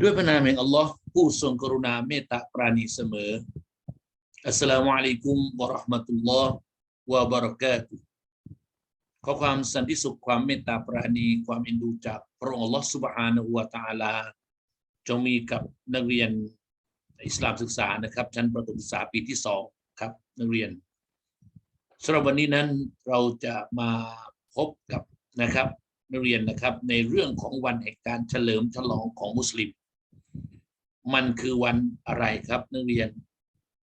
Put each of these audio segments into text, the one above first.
ด้วยพระนามแห่งอัลลอฮ์ผู้ทรงกรุณาเมตตาปราณีเสมอ อัสสลามุอะลัยกุมวะราะห์มะตุลลอฮ์วะบะเราะกาตุขอความสันติสุขความเมตตาปราณีความเอ็นดูจากพระองค์อัลลอฮ์ซุบฮานะฮูวะตะอาลา จงมีกับนักเรียนอิสลามศึกษานะครับ ชั้นประถมศึกษาปีที่สองครับนักเรียนสำหรับวันนี้นั้นเราจะมาพบกับนะครับนักเรียนนะครับในเรื่องของวันแห่งการเฉลิมฉลองของมุสลิม มันคือวันอะไรครับนักเรียน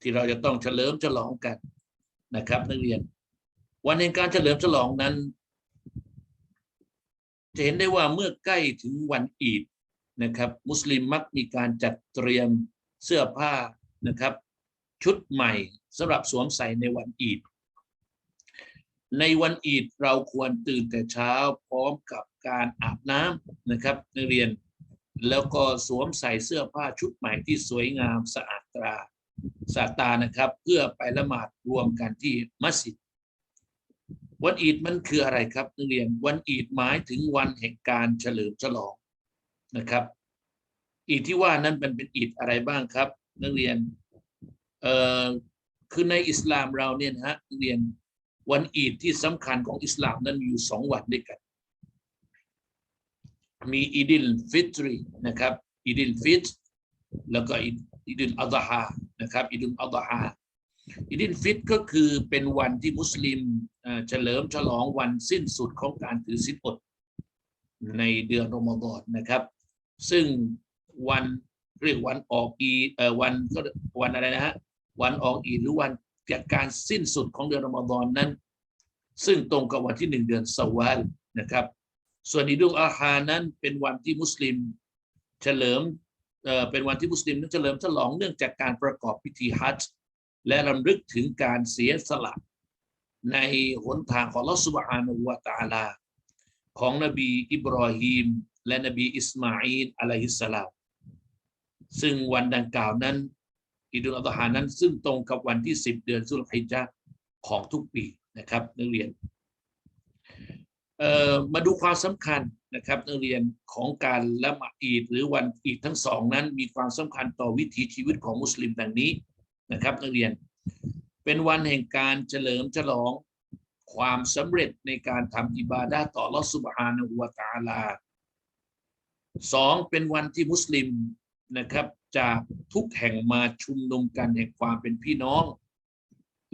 ที่เราจะต้องเฉลิมฉลองกันนะครับ นักเรียน วันแห่งการเฉลิมฉลองนั้นจะเห็นได้ว่าเมื่อใกล้ถึงวันอีดนะครับ มุสลิมมักมีการจัดเตรียมเสื้อผ้านะครับ ชุดใหม่สำหรับสวมใส่ในวันอีด ในวันอีดเราควรตื่นแต่เช้าพร้อมกับการอาบน้ำนะครับนักเรียน แล้วก็สวมใส่เสื้อผ้าชุดใหม่ที่สวยงามสะอาดตราสะอาดตานะครับ เพื่อไปละหมาดรวมกันที่มัสยิด วันอีดมันคืออะไรครับนักเรียนวันอีดหมายถึงวันแห่งการเฉลิมฉลองนะครับ อีดที่ว่านั้นมันเป็นอีดอะไรบ้างครับนักเรียนเอ่อคือในอิสลามเราเนี่ยนะฮะนักเรียนวันอีดที่สำคัญของอิสลามนั้นมีอยู่สองวันด้วยกัน มีอีดิลฟิตรีนะครับอีดิลฟิตรแล้วก็อีดิลอัลฮานะครับอีดิลอัลฮาอีดิลฟิตรก็คือเป็นวันที่มุสลิมเฉลิมฉลองวันสิ้นสุดของการถือศีลอดในเดือนรอมฎอนนะครับ ซึ่งวันเรียกวันออกอีเอ่อวันก็วันอะไรนะฮะวันออกอีหรือวันจากการสิ้นสุดของเดือนรอมฎอนนั้น ซึ่งตรงกับวันที่หนึ่งเดือนสวาลนะครับ ส่วนอีดุลอาฮานั้นเป็นวันที่มุสลิมเฉลิมเอ่อเป็นวันที่มุสลิมนั้นเฉลิมฉลองเนื่องจากการประกอบพิธีฮัจญ์และรำลึกถึงการเสียสละในหนทางของลอสุบฮานะฮูวะตาลา ของนบีอิบรอฮีมและนบีอิสมาอีลอะลัยฮิสสลามซึ่งวันดังกล่าวนั้นอีดุลอัฎฮานั้น ซึ่งตรงกับวันที่ 10 เดือนสุลฮิจญะห์ของทุกปีนะครับนักเรียน มาดูความสำคัญนะครับนักเรียนของการละหมาดอีดหรือวันอีดทั้งสองนั้น มีความสำคัญต่อวิถีชีวิตของมุสลิมดังนี้นะครับนักเรียน เป็นวันแห่งการเฉลิมฉลองความสำเร็จในการทำอิบาดะต่อลอสุบฮานะฮูวตาลาสองเป็นวันที่มุสลิมนะครับจากทุกแห่งมาชุมนุมกันแห่งความเป็นพี่น้อง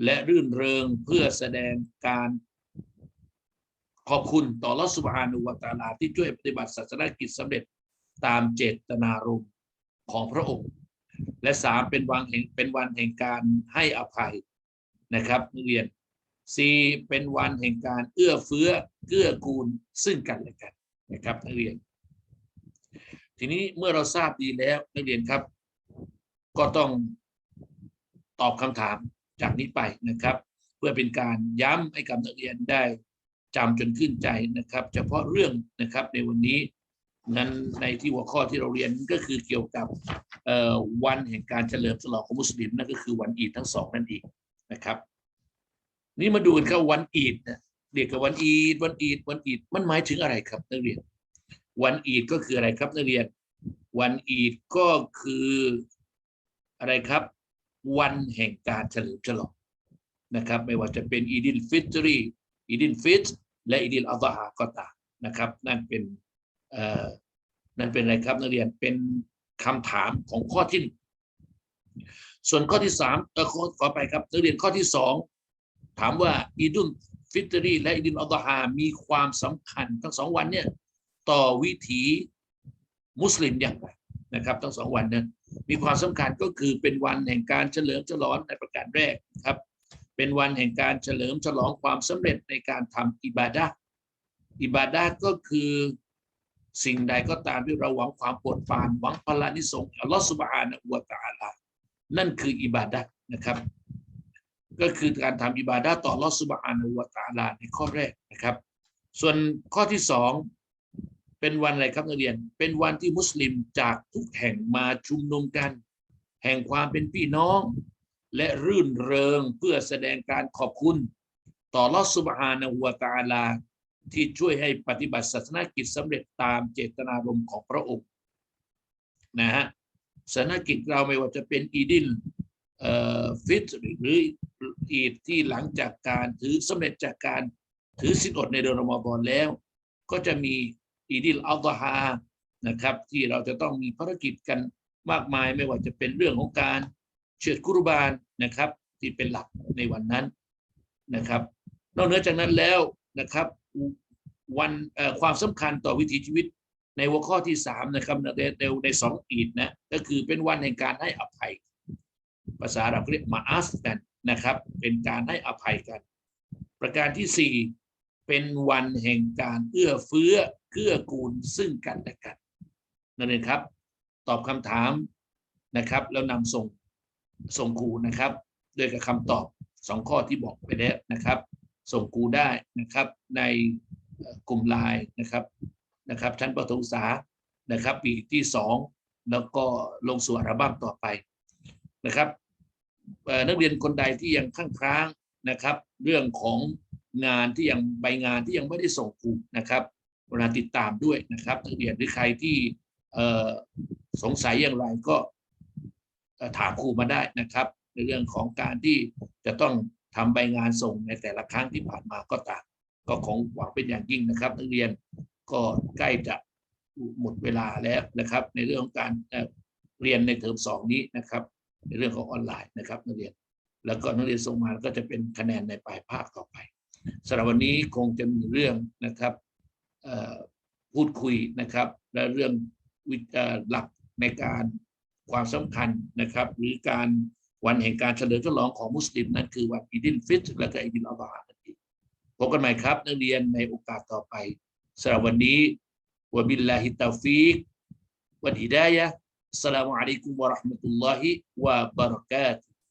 และรื่นเริงเพื่อแสดงการ ขอบคุณต่อลอสุบฮานุวตาลาที่ช่วยปฏิบัติศาสนกิจสำเร็จตามเจตนารมณ์ของพระองค์ และสามเป็นวันแห่งเป็นวันแห่งการให้อภัยนะครับนักเรียนสี่เป็นวันแห่งการเอื้อเฟื้อเกื้อกูลซึ่งกันและกันนะครับนักเรียน ทีนี้เมื่อเราทราบดีแล้วนักเรียนครับ ก็ต้องตอบคำถามจากนี้ไปนะครับ เพื่อเป็นการย้ำให้กับนักเรียนได้ จำจนขึ้นใจนะครับ เฉพาะเรื่องนะครับในวันนี้นั้นในที่หัวข้อที่เราเรียนก็คือเกี่ยวกับวันแห่งการเฉลิมฉลองของมุสลิมนั่นก็คือวันอีดทั้งสองนั่นเองนะครับ นี่มาดูกันครับวันอีดนะเรียกกับวันอีดวันอีดวันอีดมันหมายถึงอะไรครับนักเรียน วันอีดก็คืออะไรครับนักเรียน วันอีดก็คืออะไรครับ วันแห่งการเฉลิมฉลองนะครับ ไม่ว่าจะเป็นอีดิลฟิตรีอีดิลฟิต และอีดิลอัลฮาก็ตามนะครับ นั่นเป็นนั่นเป็นอะไรครับนักเรียนเป็นคำถามของข้อที่ส่วนข้อที่สามเออขอไปครับนักเรียนข้อที่สองถามว่าอีดุลฟิตรีและอีดิลอัลฮามีความสำคัญทั้งสองวันเนี่ยต่อวิถีมุสลิมอย่างไรนะครับ ทั้งสองวันนั้นมีความสำคัญก็คือเป็นวันแห่งการเฉลิมฉลองในประการแรกครับ เป็นวันแห่งการเฉลิมฉลองความสำเร็จในการทำอิบาดะอิบาดะก็คือสิ่งใดก็ตามที่เราหวังความโปรดปรานหวังพลานิสงส์อัลลอฮฺสุบฮานะฮูวะตาลานั่นคืออิบาดะนะครับ ก็คือการทำอิบาดะต่ออัลลอฮฺสุบฮานะฮูวะตาลาในข้อแรกนะครับ ส่วนข้อที่สองเป็นวันอะไรครับนักเรียน เป็นวันที่มุสลิมจากทุกแห่งมาชุมนุมกัน แห่งความเป็นพี่น้อง และรื่นเริงเพื่อแสดงการขอบคุณต่อลอสุบฮานะฮูวตาลา ที่ช่วยให้ปฏิบัติศาสนกิจสำเร็จตามเจตนารมณ์ของพระองค์นะฮะศาสนกิจเราไม่ว่าจะเป็นอีดินเอ่อฟิตหรืออีดที่หลังจากการถือสำเร็จจากการถือสินอดในเดือนรอมฎอนแล้ว ก็จะมีอีดิลอัลตฮานะครับ ที่เราจะต้องมีภารกิจกันมากมายไม่ว่าจะเป็นเรื่องของการ เชือดกุรบานนะครับที่เป็นหลักในวันนั้นนะครับ นอกเหนือจากนั้นแล้วนะครับวันความสำคัญต่อวิถีชีวิตในหัวข้อที่สามนะครับในในในสองอีดนะก็คือเป็นวันแห่งการให้อภัย ภาษาเราเรียกมาอัสกันนะครับ เป็นการให้อภัยกัน ประการที่สี่เป็นวันแห่งการเอื้อเฟื้อเกื้อกูลซึ่งกันและกันนั่นเองครับ ตอบคำถามนะครับ แล้วนำส่ง ส่งครูนะครับด้วยกับคำตอบสองข้อที่บอกไปแล้วนะครับ ส่งครูได้นะครับในกลุ่มไลน์นะครับนะครับ ชั้นประถมศึกษานะครับปีที่สองแล้วก็ลงสู่อัลบั้มต่อไปนะครับนักเรียนคนใดที่ยังข้างค้างนะครับ เรื่องของงานที่ยังใบงานที่ยังไม่ได้ส่งครูนะครับเวลาติดตามด้วยนะครับนักเรียนหรือใครที่สงสัยอย่างไรก็ ถามครูมาได้นะครับ ในเรื่องของการที่จะต้องทำใบงานส่งในแต่ละครั้งที่ผ่านมาก็ตามก็คงหวังเป็นอย่างยิ่งนะครับ นักเรียนก็ใกล้จะหมดเวลาแล้วนะครับ ในเรื่องของการเรียนในเทอมสองนี้นะครับ ในเรื่องของออนไลน์นะครับ นักเรียน แล้วก็นักเรียนส่งมาก็จะเป็นคะแนนในปลายภาคต่อไปสำหรับวันนี้คงจะมีเรื่องนะครับพูดคุยนะครับ และเรื่องหลักในการ ความสำคัญนะครับ หรือการวันแห่งการเฉลิมฉลองของมุสลิมนั่นคือวันอีดินฟิตและก็อีดินอัลบานั่นเองพบกันใหม่ครับ นักเรียนในโอกาสต่อไปสำหรับวันนี้วบิลลาฮิตาฟิกวัลฮิดายะห์อัสลามุอะลัยกุมวะราะห์มะตุลลอฮิวะบะเราะกาตุ